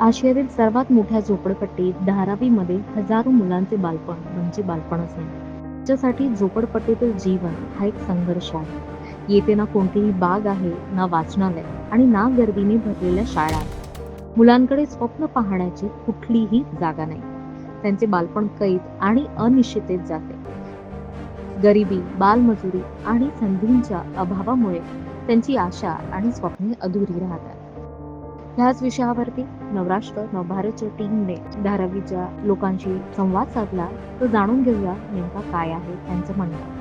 आशियातील सर्वात मोठ्या झोपडपट्टीत धारावीमध्ये हजारो मुलांचे बालपण म्हणजे बालपणच नाही. त्याच्यासाठी झोपडपट्टीतील जीवन हा एक संघर्ष आहे. येथे ना कोणतीही बाग आहे ना वाचनालय आणि ना गर्दीने भरलेल्या शाळा. मुलांकडे स्वप्न पाहण्याची कुठलीही जागा नाही. त्यांचे बालपण कैद आणि अनिश्चितेत जाते. गरिबी बालमजुरी आणि संधींच्या अभावामुळे त्यांची आशा आणि स्वप्ने अधुरी राहतात. ह्याच विषयावरती नवराष्ट्र नवभारतच्या टीमने धारावीच्या लोकांशी संवाद साधला तो जाणून घेऊया नेमका काय आहे त्यांचं म्हणणं.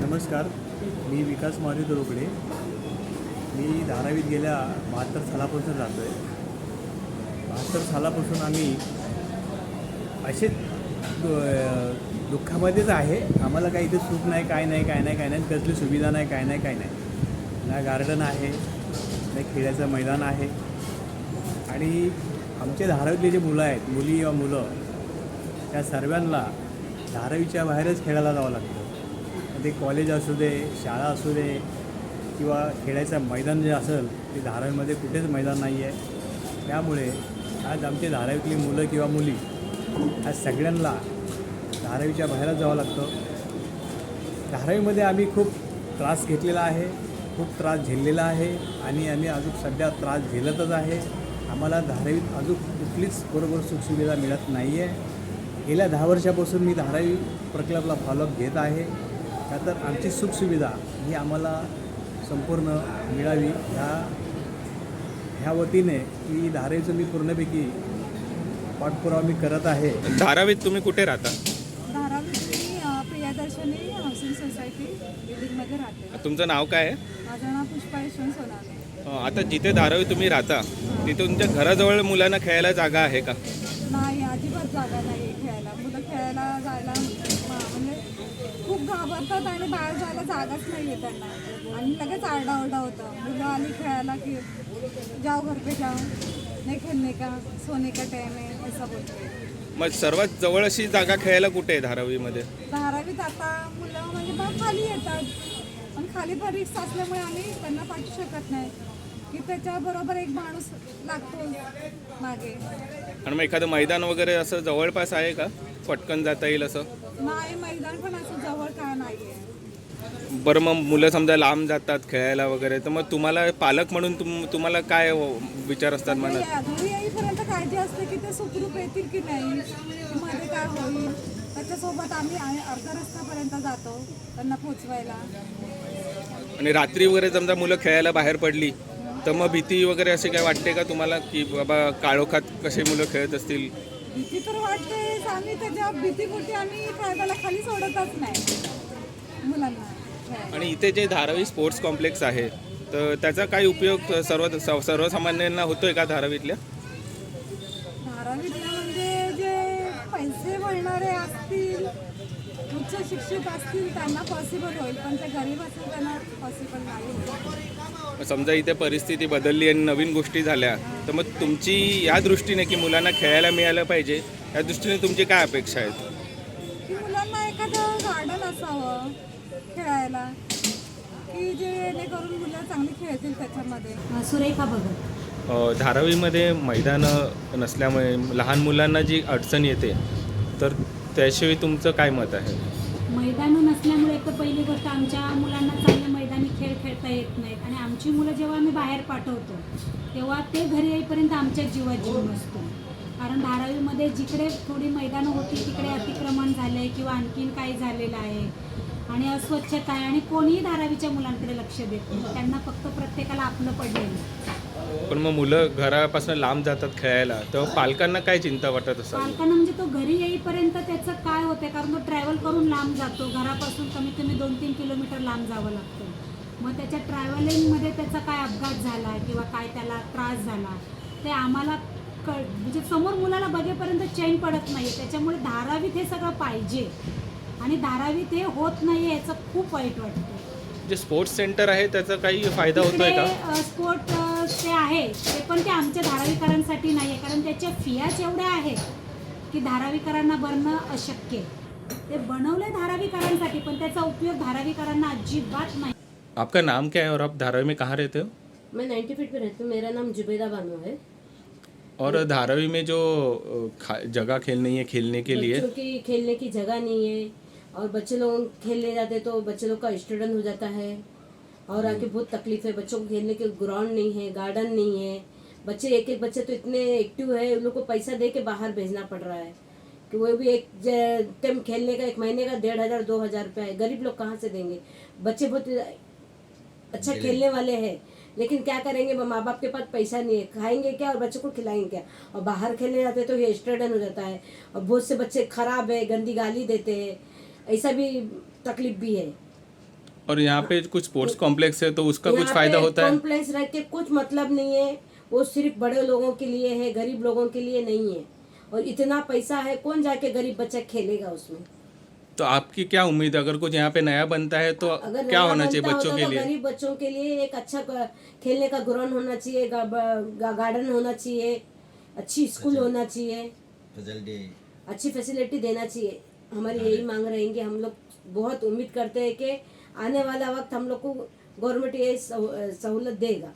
नमस्कार मी विकास मारुती रोकडे मी धारावीत गेल्या बहात्तर सालापासून राहतो आहे बहात्तर सालापासून आम्ही असे दुःखामध्येच आहे. आम्हाला काही इथे सुख नाही काय नाही काय नाही काय नाही. कसली सुविधा नाही काय नाही काय नाही. ना गार्डन आहे ना खेळाचं मैदान आहे. आणि आमचे धारावीतले जे मुलं आहेत मुली किंवा मुलं त्या सर्वांना धारावीच्या बाहेरच खेळायला जावं लागतं. ते कॉलेज असू दे शाळा असू दे किंवा खेळायचं मैदान जे असेल ते धारावीमध्ये कुठेच मैदान नाही आहे त्यामुळे आज आमचे धारावीतली मुलं किंवा मुली ह्या सगळ्यांना धारावीच्या बाहेरच जावं लागतं. धारावीमध्ये आम्ही खूप त्रास घेतलेला आहे खूप त्रास झेललेला आहे आणि आम्ही अजून सध्या त्रास झेलतच आहे. आम्हाला धारावीत अजून कुठलीच बरोबर सुखसुविधा मिळत नाही आहे गेल्या दहा वर्षापासून मी धारावी प्रकल्पाला फॉलोअप घेत आहे. का तर आमची सुखसुविधा ही आम्हाला संपूर्ण मिळावी. ह्या ह्या वतीने की धारावीचं मी पूर्णपैकी पाठपुरावा मी करत आहे. धारावीत तुम्ही कुठे राहता? धारावीतली अ, प्रियदर्शनी हाऊसिंग सोसायटी बिल्डिंगमध्ये राहते. तुमचं नाव काय आहे? माझं नाव पुष्पा यशवंत सोनाने अं, आता जिथे धारावी तुम्ही राहता तिथे तुमच्या घराजवळ मुलांना खेळायला जागा आहे का? नाही अजिबात जागा नाही आहे खेळायला. मुलं खेळायला जायला मा- म्हणजे खूप घाबरतात आणि बाहेर जायला जागाच नाही आहे त्यांना. आणि लगेच आरडाओरडा होतं. मुलं आली खेळायला की जाओ घर पे जाओ का? सोने का टाइम आहे असं बोलते. मग सर्वात जवळ अशी जागा खेळायला कुठे आहे धारावीमध्ये? धारावीत आता मुलं म्हणजे खाली येतात. पण खाली पण रिक्स असल्यामुळे आम्ही त्यांना पाठवू शकत नाही. की त्याच्याबरोबर एक माणूस लागतो मागे. आणि मग एखादं मैदान वगैरे असं जवळपास आहे का? पटकन जाता येईल असं? नाही मैदान पण असं जवळ का नाही आहे बरं मग मुलं समजा लांब जातात खेळायला वगैरे तर मग तुम्हाला पालक म्हणून तुम तुम्हाला काय विचार असतात मनात? घरी येईपर्यंत काळजी असते की ते सुखरूप येतील की नाही मध्ये काय होईल. त्याच्यासोबत आम्ही आ- रस्त्यापर्यंत जातो त्यांना पोचवायला. आणि रात्री वगैरे समजा मुलं खेळायला बाहेर पडली तर मग भीती वगैरे अशी काय वाटते का तुम्हाला की बाबा काळोखात कसे मुलं खेळत असतील? भीती तर वाटतेच. आम्ही त्याच्या भीतीपोटी आम्ही कायद्याला खाली सोडतच नाही. मुलांना. आणि इथे जे धारावी स्पोर्ट्स कॉम्प्लेक्स आहे तर त्याचा काय उपयोग सर्व सर्वसामान्यांना होतोय का धारावीतल्या धारावीतले म्हणजे जे पैसे मिळणारे असतील उच्च शिक्षित असतील त्यांना पॉसिबल होईल पण ते गरीब असतील त्यांना पॉसिबल नाही. समजा इथे परिस्थिती बदलली आणि नवीन गोष्टी झाल्या तर मग तुमची या दृष्टीने की मुलांना खेळायला मिळालं पाहिजे या दृष्टीने तुमची काय अपेक्षा आहेत की मुलांना एखादं गार्डन असावं खेळायला? की जेणेकरून मुलं चांगली खेळतील त्याच्यामध्ये? सुरेखा भगत अ, धारावीमध्ये मैदानं नसल्यामुळे लहान मुलांना जी अडचण येते तर त्याशिवाय तुमचं काय मत आहे? मैदानं नसल्यामुळे एक तर पहिली गोष्ट आमच्या मुलांना चांगले मैदानी खेळ खेळता येत नाहीत. आणि आमची मुलं जेव्हा आम्ही बाहेर पाठवतो तेव्हा ते घरी येईपर्यंत आमच्या जीवात जीव नसतो. कारण धारावीमध्ये जिकडे थोडी मैदानं होती तिकडे अतिक्रमण झालं आहे किंवा आणखीन काही झालेलं आहे. आणि अस्वच्छता आहे आणि कोणीही धारावीच्या मुलांकडे लक्ष देत नाही. त्यांना फक्त प्रत्येकाला आपलं पडलेलं पण मग मुलं घरापासून लांब जातात खेळायला तेव्हा पालकांना काय चिंता वाटत असावी? पालकांना म्हणजे तो घरी येईपर्यंत त्याचं काय होतं कारण तो ट्रॅव्हल करून लांब जातो. घरापासून कमीत कमी दोन तीन किलोमीटर लांब जावं लागतं. मग त्याच्या ट्रॅव्हलिंगमध्ये त्याचा काय अपघात झाला किंवा काय त्याला त्रास झाला ते आम्हाला कळ म्हणजे समोर मुलाला बघेपर्यंत चैन पडत नाही त्याच्यामुळे धारावीत हे सगळं पाहिजे. आणि धारावीत हे होत नाही याचं खूप वाईट वाटतं. जे स्पोर्ट्स सेंटर आहे त्याचा काही फायदा होतोय का? स्पोर्ट ते आहे ते पण ते आमच्या धारावीकरांसाठी नाही आहे कारण त्याच्या फियाच एवढ्या आहेत की धारावीकरांना भरणं अशक्य आहे. ते बनवले धारावीकरांसाठी पण त्याचा उपयोग धारावीकरांना अजिबात नाही. आपका नाम क्या है और आप धारावी में कहाँ रहते हो? मैं नाइन्टी फीट पे रहती हूँ मेरा नाम जुबेदा बानो है। और धारावी में जो जगह खेल नहीं है खेलने के लिए? खेलने की जगह नहीं है और बच्चे लोग खेलने जाते तो बच्चे लोग का स्टूडेंट हो जाता है। और आके बहुत तकलीफ़ है बच्चों को खेलने के ग्राउंड नहीं है गार्डन नहीं है। बच्चे एक एक बच्चे तो इतने एक्टिव है उन लोग को पैसा दे के बाहर भेजना पड़ रहा है। कि वो भी एक टाइम खेलने का एक महीने का डेढ़ हज़ार दो हज़ार रुपया है। गरीब लोग कहाँ से देंगे? बच्चे बहुत अच्छा खेलने वाले हैं। लेकिन क्या करेंगे? माँ बाप के पास पैसा नहीं है। खाएँगे क्या और बच्चों को खिलाएँगे क्या? और बाहर खेलने जाते तो ये स्टूडेंट हो जाता है। और बहुत से बच्चे खराब है गंदी गाली देते हैं। ऐसा भी तकलीफ़ भी है। और यहाँ पे कुछ स्पोर्ट्स कॉम्प्लेक्स है तो उसका कुछ फ़ायदा होता है? कॉम्प्लेक्स रख के कुछ मतलब नहीं है। वो सिर्फ़ बड़े लोगों के लिए है गरीब लोगों के लिए नहीं है। और इतना पैसा है कौन जाके गरीब बच्चा खेलेगा उसमें? तो आपकी क्या उम्मीद है? अगर कुछ यहाँ पे नया बनता है तो अगर क्या होना चाहिए बच्चों के तो लिए? गरीब बच्चों के लिए एक अच्छा खेलने का ग्राउंड होना चाहिए गा, गा, गार्डन होना चाहिए अच्छी स्कूल होना चाहिए। अच्छी फैसिलिटी देना चाहिए। हमारी यही मांग रहेंगे हम लोग बहुत उम्मीद करते हैं कि आने वाला वक्त हम लोग को गवर्नमेंट ये सहू- सहूलत देगा।